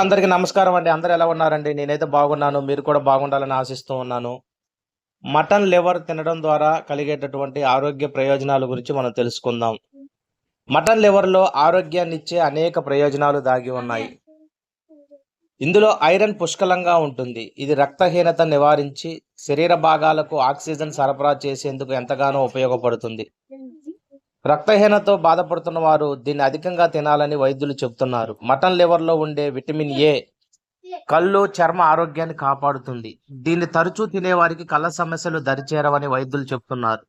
అందరికీ నమస్కారం అండి. అందరు ఎలా ఉన్నారండి? నేనైతే బాగున్నాను. మీరు కూడా బాగుండాలని ఆశిస్తూ ఉన్నాను. మటన్ లివర్ తినడం ద్వారా కలిగేటటువంటి ఆరోగ్య ప్రయోజనాల గురించి మనం తెలుసుకుందాం. మటన్ లివర్లో ఆరోగ్యాన్ని ఇచ్చే అనేక ప్రయోజనాలు దాగి ఉన్నాయి. ఇందులో ఐరన్ పుష్కలంగా ఉంటుంది. ఇది రక్తహీనత నివారించి శరీర భాగాలకు ఆక్సిజన్ సరఫరా చేసేందుకు ఎంతగానో ఉపయోగపడుతుంది. రక్తహీనతతో బాధపడుతున్న వారు దీన్ని అధికంగా తినాలని వైద్యులు చెబుతున్నారు. మటన్ లివర్లో ఉండే విటమిన్ ఏ కళ్ళు చర్మ ఆరోగ్యాన్ని కాపాడుతుంది. దీన్ని తరచూ తినేవారికి కళ్ళ సమస్యలు దరిచేరవని వైద్యులు చెబుతున్నారు.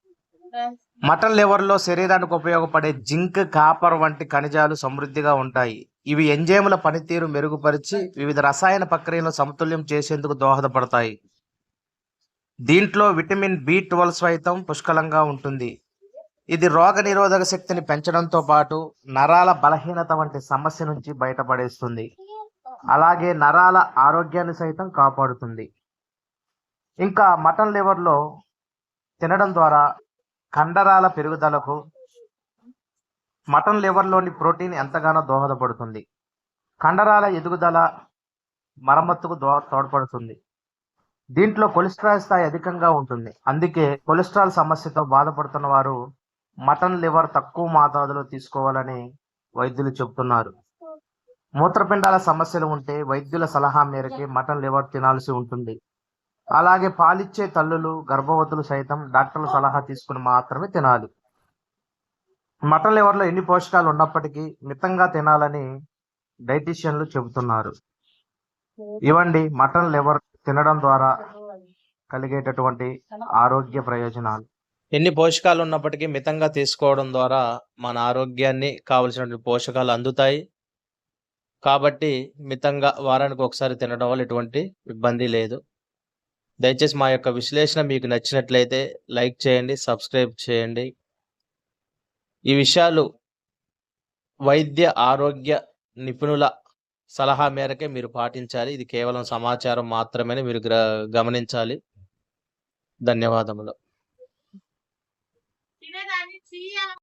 మటన్ లివర్లో శరీరానికి ఉపయోగపడే జింక్ కాపర్ వంటి ఖనిజాలు సమృద్ధిగా ఉంటాయి. ఇవి ఎంజైముల పనితీరు మెరుగుపరిచి వివిధ రసాయన ప్రక్రియలను సమతుల్యం చేసేందుకు దోహదపడతాయి. దీంట్లో విటమిన్ బి ట్వెల్వ్ సైతం పుష్కలంగా ఉంటుంది. ఇది రోగ నిరోధక శక్తిని పెంచడంతో పాటు నరాల బలహీనత వంటి సమస్య నుంచి బయటపడేస్తుంది. అలాగే నరాల ఆరోగ్యాన్ని సైతం కాపాడుతుంది. ఇంకా మటన్ లివర్లో తినడం ద్వారా కండరాల పెరుగుదలకు మటన్ లివర్లోని ప్రోటీన్ ఎంతగానో దోహదపడుతుంది. కండరాల ఎదుగుదల మరమ్మత్తుకు దో తోడ్పడుతుంది. దీంట్లో కొలెస్ట్రాల్ స్థాయి అధికంగా ఉంటుంది. అందుకే కొలెస్ట్రాల్ సమస్యతో బాధపడుతున్న వారు మటన్ లివర్ తక్కువ మోతాదులో తీసుకోవాలని వైద్యులు చెబుతున్నారు. మూత్రపిండాల సమస్యలు ఉంటే వైద్యుల సలహా మేరకి మటన్ లివర్ తినాల్సి ఉంటుంది. అలాగే పాలిచ్చే తల్లులు గర్భవతులు సైతం డాక్టర్ల సలహా తీసుకుని మాత్రమే తినాలి. మటన్ లివర్లో ఎన్ని పోషకాలు ఉన్నప్పటికీ మితంగా తినాలని డైటీషియన్లు చెబుతున్నారు. ఇవండి మటన్ లివర్ తినడం ద్వారా కలిగేటటువంటి ఆరోగ్య ప్రయోజనాలు. ఎన్ని పోషకాలు ఉన్నప్పటికీ మితంగా తీసుకోవడం ద్వారా మన ఆరోగ్యాన్ని కావలసినటువంటి పోషకాలు అందుతాయి. కాబట్టి మితంగా వారానికి ఒకసారి తినడం వల్ల ఎటువంటి ఇబ్బంది లేదు. దయచేసి మా యొక్క విశ్లేషణ మీకు నచ్చినట్లయితే లైక్ చేయండి సబ్స్క్రైబ్ చేయండి. ఈ విషయాలు వైద్య ఆరోగ్య నిపుణుల సలహా మేరకే మీరు పాటించాలి. ఇది కేవలం సమాచారం మాత్రమే మీరు గమనించాలి. ధన్యవాదములు. 你在哪里骑呀